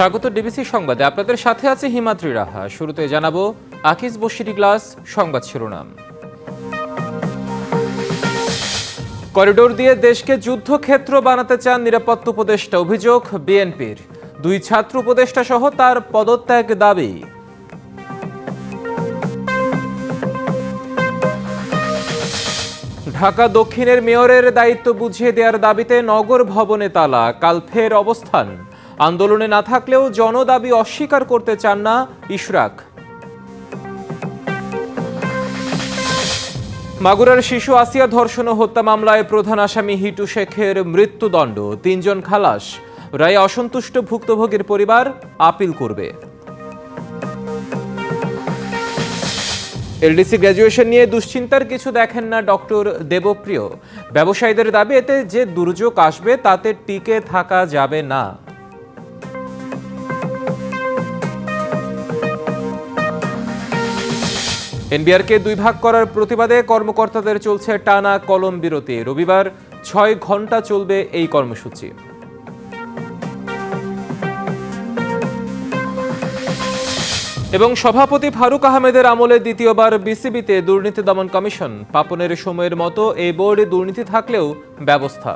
স্বাগত ডিবিসি সংবাদে। আপনাদের সাথে আছে হিমাদ্রি রাহা। শুরুতে জানাব আকিজ বশিরি গ্লাস সংবাদ শিরোনাম। করিডোর দিয়ে দেশকে যুদ্ধক্ষেত্র বানাতে চান নিরাপত্তা উপদেষ্টা অভিযোগ বিএনপির। দুই ছাত্র উপদেষ্টা সহ তার পদত্যাগ দাবি। ঢাকা দক্ষিণের মেয়রের দায়িত্ব বুঝিয়ে দেওয়ার দাবিতে নগর ভবনে তালা। কাল ফের অবস্থান। আন্দোলনে না থাকলেও জনদাবি অস্বীকার করতে চান না ইশরাক। মাগুরার শিশু আসিয়া ধর্ষণ হত্যা মামলায় প্রধান আসামি হিটু শেখের মৃত্যুদণ্ড। তিনজন খালাস। রায়ে অসন্তুষ্ট ভুক্তভোগীর পরিবার আপিল করবে। এলডিসি গ্র্যাজুয়েশন নিয়ে দুশ্চিন্তার কিছু দেখেন না ডক্টর দেবপ্রিয়। ব্যবসায়ীদের দাবি এতে যে দুর্যোগ আসবে তাতে টিকে থাকা যাবে না। এনবিআরকে দুই ভাগ করার প্রতিবাদে কর্মকর্তাদের চলছে টানা কলম বিরতি। রবিবার ছয় ঘণ্টা চলবে এই কর্মসূচি। এবং সভাপতি ফারুক আহমেদের আমলে দ্বিতীয়বার বিসিবিতে দুর্নীতি দমন কমিশন। পাপনের সময়ের মতো এই বোর্ডে দুর্নীতি থাকলেও ব্যবস্থা।